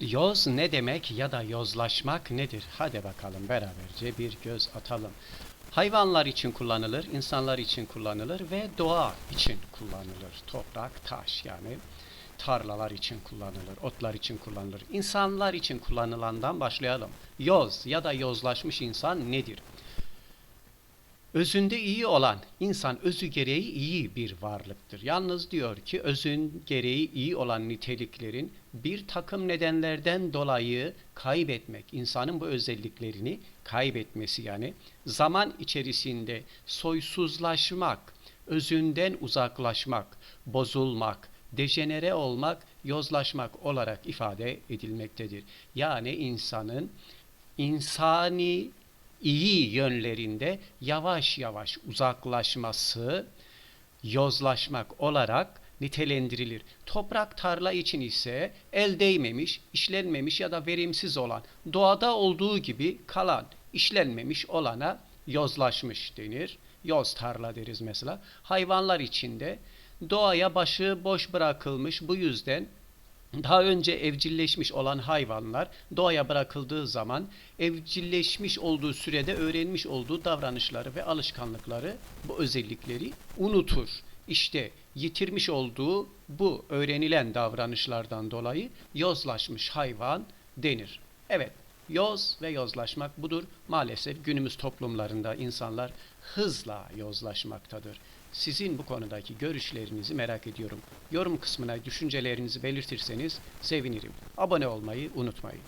Yoz ne demek ya da yozlaşmak nedir? Hadi bakalım beraberce bir göz atalım. Hayvanlar için kullanılır, insanlar için kullanılır ve doğa için kullanılır. Toprak, taş yani tarlalar için kullanılır, otlar için kullanılır. İnsanlar için kullanılandan başlayalım. Yoz ya da yozlaşmış insan nedir? Özünde iyi olan insan özü gereği iyi bir varlıktır. Yalnız diyor ki özün gereği iyi olan niteliklerin bir takım nedenlerden dolayı kaybetmek, insanın bu özelliklerini kaybetmesi yani zaman içerisinde soysuzlaşmak, özünden uzaklaşmak, bozulmak, dejenere olmak, yozlaşmak olarak ifade edilmektedir. Yani insanın insani iyi yönlerinde yavaş yavaş uzaklaşması, yozlaşmak olarak nitelendirilir. Toprak tarla için ise el değmemiş, işlenmemiş ya da verimsiz olan, doğada olduğu gibi kalan, işlenmemiş olana yozlaşmış denir. Yoz tarla deriz mesela. Hayvanlar için de doğaya başı boş bırakılmış bu yüzden daha önce evcilleşmiş olan hayvanlar doğaya bırakıldığı zaman evcilleşmiş olduğu sürede öğrenmiş olduğu davranışları ve alışkanlıkları bu özellikleri unutur. İşte yitirmiş olduğu bu öğrenilen davranışlardan dolayı yozlaşmış hayvan denir. Evet, yoz ve yozlaşmak budur. Maalesef günümüz toplumlarında insanlar hızla yozlaşmaktadır. Sizin bu konudaki görüşlerinizi merak ediyorum. Yorum kısmına düşüncelerinizi belirtirseniz sevinirim. Abone olmayı unutmayın.